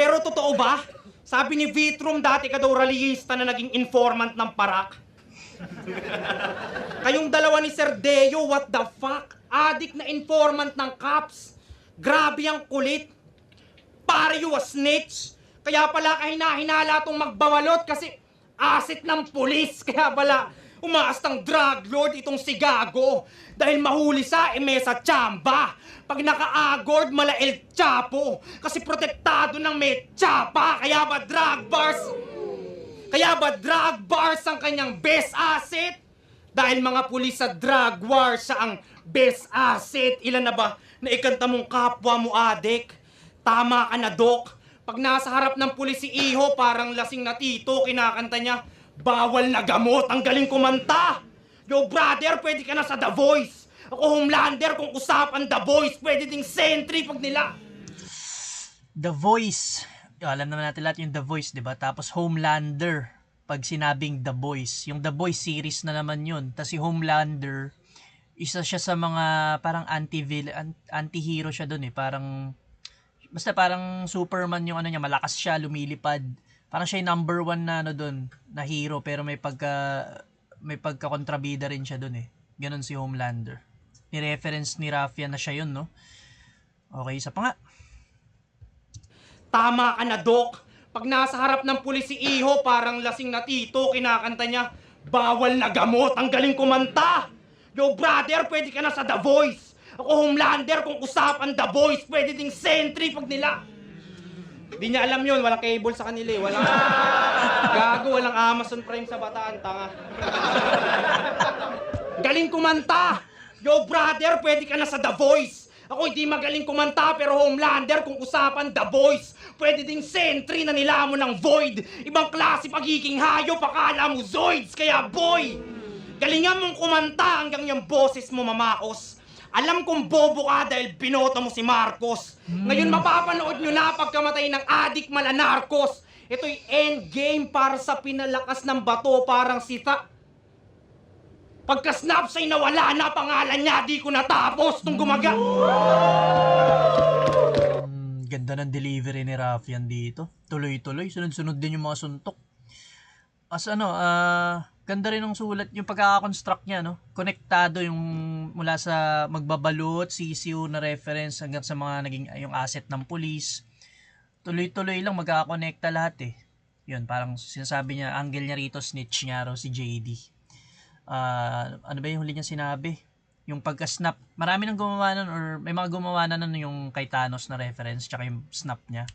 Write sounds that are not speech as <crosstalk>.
Pero totoo ba? Sabi ni Vitrum, dati ka daw rallyista na naging informant ng parak. Kayong dalawa ni Sir Deo, what the fuck? Adik na informant ng cops. Grabe ang kulit. Pare you a snitch. Kaya pala kahina-hinala tong magbawalot kasi asset ng pulis. <laughs> Kaya pala umaastang drug lord itong si Gago. Dahil mahuli sa emesa tsamba. Pag naka-agord, mala El Chapo. Kasi protektado ng may tsapa. Kaya ba drug bars? Kaya ba drug bars ang kanyang best asset? Dahil mga pulis sa drug war siya ang best asset. Ilan na ba na ikanta mong kapwa mo adik? Tama ka na, Dok. Pag nasa harap ng pulis si Iho, parang lasing na tito, kinakanta niya, bawal na gamot, ang galing kumanta. Yo, brother, pwede ka na sa The Voice. Ako, Homelander, kung usapan The Voice, pwede ding sentry pag nila. The Voice. Alam naman natin lahat yung The Voice, di ba? Tapos Homelander. Pag sinabing The Voice. Yung The Voice series na naman yun. Tapos si Homelander, isa siya sa mga parang anti-villain, anti-hero siya doon eh. Parang, basta parang Superman yung ano niya, malakas siya, lumilipad. Parang siya yung number one na ano doon, na hero. Pero may pagka, may pagka-kontrabida rin siya doon eh. Ganon si Homelander. Ni-reference ni Rafia na siya yun, no? Okay, isa pa nga. Tama ka na, Dok. Pag nasa harap ng pulis si Iho, parang lasing na tito, kinakanta niya, bawal na gamot, ang galing kumanta. Yo, brother, pwede ka na sa The Voice. Ako, Homelander, kung usapan The Voice, pwede ding sentry pag nila. Di niya alam yun, walang cable sa kanila eh. Walang <laughs> gago, walang Amazon Prime sa bataan, tanga. <laughs> Galing kumanta! Yo, brother, pwede ka na sa The Voice. Ako hindi magaling kumanta pero Homelander kung usapan The Voice. Pwede ding sentry na nilamon ng Void. Ibang klase pagiging hayop, akala mo Zoids. Kaya boy, galingan mong kumanta hanggang yung boses mo mamaos. Alam kong bobo ka dahil binoto mo si Marcos. Ngayon mapapanood nyo na pagkamatay ng adik mala narcos. Ito'y endgame para sa pinalakas ng bato parang sita. Pagka-snap sa'y nawala na pangalan niya, di ko natapos nung gumaga. Mm, ganda ng delivery ni Rafian dito. Tuloy-tuloy, sunod-sunod din yung mga suntok. As ano, ah, ganda rin ng sulat, yung pagkakakonstruct niya, no? Konektado yung mula sa magbabalot, CCU na reference hanggang sa mga naging yung asset ng police. Tuloy-tuloy lang magkakakonekta lahat eh. Yun, parang sinasabi niya, angle niya rito, snitch niya raw si JD. Ah, ano ba yung huli niya sinabi? Yung pagka-snap, marami nang gumawa nun or may mga gumawa na nun yung kay Thanos na reference tsaka yung snap niya.